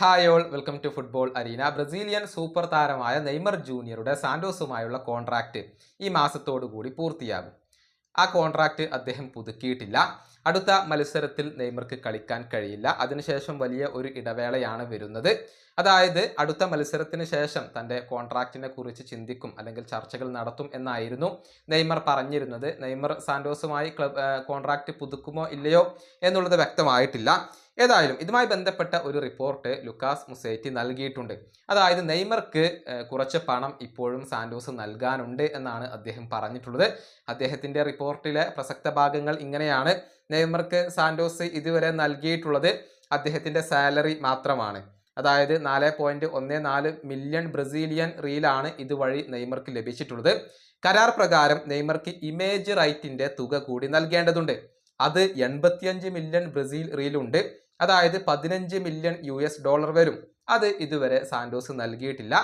Hi all welcome to football arena Brazilian super താരമായ Neymar ജൂനിയറുടെ സാന്റോസുമായുള്ള കോൺട്രാക്റ്റ് ഈ കൂടി പൂർത്തിയാകും. ആ കോൺട്രാക്റ്റ് അദ്ദേഹം പുതുക്കിയിട്ടില്ല. അടുത്ത മത്സരത്തിൽ നെയ്മർക്ക് കളിക്കാൻ കഴിയില്ല. അതിനുശേഷം വലിയ ഒരു ഇടവേളയാണ് വരുന്നത്. അതായത് അടുത്ത മത്സരത്തിന് ശേഷം തന്റെ കോൺട്രാക്റ്റിനെ കുറിച്ച് ചിന്തിക്കും അല്ലെങ്കിൽ ചർച്ചകൾ നടത്തും എന്നായിരുന്നു നെയ്മർ പറഞ്ഞിരുന്നത്. നെയ്മർ സാന്റോസുമായി ക്ലബ് കോൺട്രാക്റ്റ് പുതുക്കുമോ ഇല്ലയോ എന്നുള്ളത് വ്യക്തമായിട്ടില്ല. ഏതായാലും ഇതുമായി ബന്ധപ്പെട്ട ഒരു റിപ്പോർട്ട് ലുക്കാസ് മുസേറ്റി നൽകിയിട്ടുണ്ട്. അതായത് നെയ്മർക്ക് കുറച്ച് പണം ഇപ്പോഴും സാന്റോസ് നൽകാനുണ്ട് എന്നാണ് അദ്ദേഹം പറഞ്ഞിട്ടുള്ളത്. അദ്ദേഹത്തിന്റെ റിപ്പോർട്ടിലെ പ്രസക്ത ഭാഗങ്ങൾ ഇങ്ങനെയാണ്. നെയ്മർക്ക് സാന്റോസ് ഇതുവരെ നൽകിയിട്ടുള്ളത് അദ്ദേഹത്തിന്റെ സാലറി മാത്രമാണ്. അതായത് നാല് പോയിന്റ് ഒന്ന് നാല് മില്യൺ ബ്രസീലിയൻ റീലാണ് ഇതുവഴി നെയ്മർക്ക് ലഭിച്ചിട്ടുള്ളത്. കരാർ പ്രകാരം നെയ്മർക്ക് ഇമേജ് റൈറ്റിന്റെ തുക കൂടി നൽകേണ്ടതുണ്ട്. അത് എൺപത്തിയഞ്ച് മില്യൺ ബ്രസീൽ റീലുണ്ട് അതായത് പതിനഞ്ച് മില്യൺ യു എസ് ഡോളർ വരും. അത് ഇതുവരെ സാന്റോസ് നൽകിയിട്ടില്ല.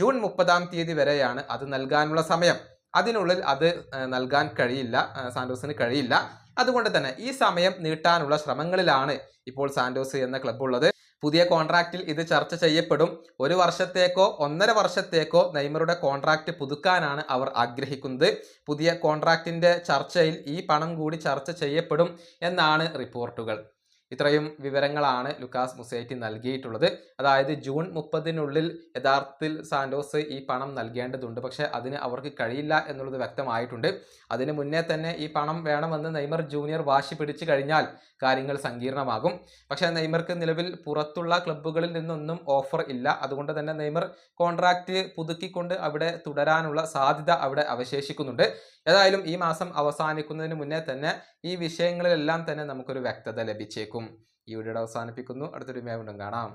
ജൂൺ മുപ്പതാം തീയതി വരെയാണ് അത് നൽകാനുള്ള സമയം. അതിനുള്ളിൽ അത് നൽകാൻ കഴിയില്ല സാന്റോസിന് കഴിയില്ല. അതുകൊണ്ട് തന്നെ ഈ സമയം നീട്ടാനുള്ള ശ്രമങ്ങളിലാണ് ഇപ്പോൾ സാന്റോസ് എന്ന ക്ലബ് ഉള്ളത്. പുതിയ കോൺട്രാക്റ്റിൽ ഇത് ചർച്ച ചെയ്യപ്പെടും. ഒരു വർഷത്തേക്കോ ഒന്നര വർഷത്തേക്കോ നെയ്മറുടെ കോൺട്രാക്റ്റ് പുതുക്കാനാണ് അവർ ആഗ്രഹിക്കുന്നത്. പുതിയ കോൺട്രാക്റ്റിന്റെ ചർച്ചയിൽ ഈ പണം കൂടി ചർച്ച ചെയ്യപ്പെടും എന്നാണ് റിപ്പോർട്ടുകൾ. ഇത്രയും വിവരങ്ങളാണ് ലുക്കാസ് മുസേറ്റി നൽകിയിട്ടുള്ളത്. അതായത് ജൂൺ മുപ്പതിനുള്ളിൽ യഥാർത്ഥത്തിൽ സാന്റോസ് ഈ പണം നൽകേണ്ടതുണ്ട്. പക്ഷേ അതിന് അവർക്ക് കഴിയില്ല എന്നുള്ളത് വ്യക്തമായിട്ടുണ്ട്. അതിന് മുന്നേ തന്നെ ഈ പണം വേണമെന്ന് നെയ്മർ ജൂനിയർ വാശി പിടിച്ചു കഴിഞ്ഞാൽ കാര്യങ്ങൾ സങ്കീർണമാകും. പക്ഷേ നെയ്മർക്ക് നിലവിൽ പുറത്തുള്ള ക്ലബ്ബുകളിൽ നിന്നൊന്നും ഓഫർ ഇല്ല. അതുകൊണ്ട് തന്നെ നെയ്മർ കോൺട്രാക്റ്റ് പുതുക്കിക്കൊണ്ട് അവിടെ തുടരാനുള്ള സാധ്യത അവിടെ അവശേഷിക്കുന്നുണ്ട്. ഏതായാലും ഈ മാസം അവസാനിക്കുന്നതിന് മുന്നേ തന്നെ ഈ വിഷയങ്ങളിലെല്ലാം തന്നെ നമുക്കൊരു വ്യക്തത ലഭിച്ചേക്കും. ഈ വീഡിയോ അവസാനിപ്പിക്കുന്നു. അടുത്തൊരു വീണ്ടും കാണാം.